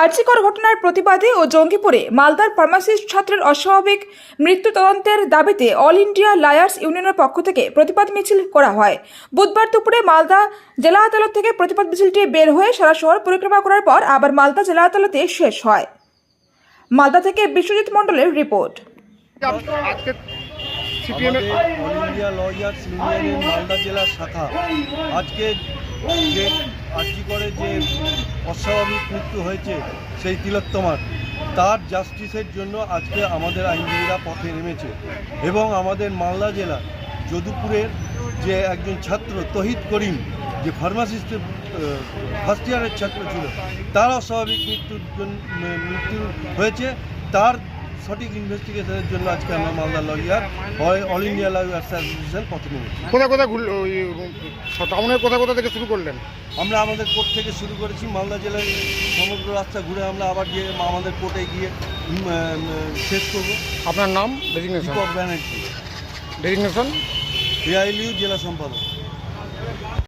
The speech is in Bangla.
আর্জিকর ঘটনার প্রতিবাদে ও জঙ্গিপুরে মালদার ফার্মাসিস্ট ছাত্রের অস্বাভাবিক মৃত্যু তদন্তের দাবিতে অল ইন্ডিয়া লায়ার্স ইউনিয়নের পক্ষ থেকে প্রতিবাদ মিছিল করা হয়। বুধবার দুপুরে মালদা জেলা আদালত থেকে প্রতিবাদ মিছিলটি বের হয়ে সারা শহর পরিক্রমা করার পর আবার মালদা জেলা আদালতে শেষ হয়। মালদা থেকে বিশ্বজিৎ মণ্ডলের রিপোর্ট। আজকে অল ইন্ডিয়া লয়ার্স ইউনিয়নের মালদা জেলার শাখা আজকে যে আর্জি করে যে অস্বাভাবিক মৃত্যু হয়েছে সেই তিলোত্তমার। তার জাস্টিসের জন্য আজকে আমাদের আইনজীবীরা পথে নেমেছে এবং আমাদের মালদা জেলা যদুপুরের যে একজন ছাত্র তহিদ করিম, যে ফার্মাসিস্টের ফার্স্ট ইয়ারের ছাত্র ছিল, তার অস্বাভাবিক মৃত্যুর মৃত্যু হয়েছে। তার সঠিক ইনভেস্টিগেশনের জন্য আজকে আমরা Malda lawyer all India lawyers association নেমেছি। কোথা কোথায় ঘুরল টাউনের কোথা কোথা থেকে শুরু করলেন? আমরা আমাদের কোর্ট থেকে শুরু করেছি মালদা জেলার সমগ্র রাস্তা ঘুরে আমরা আবার গিয়ে আমাদের কোর্টে গিয়ে শেষ করব। আপনার নাম? ডেজিগনেশন ব্যানার্জি। ডেজিগনেশন এআইলিউ জেলা সম্পাদক।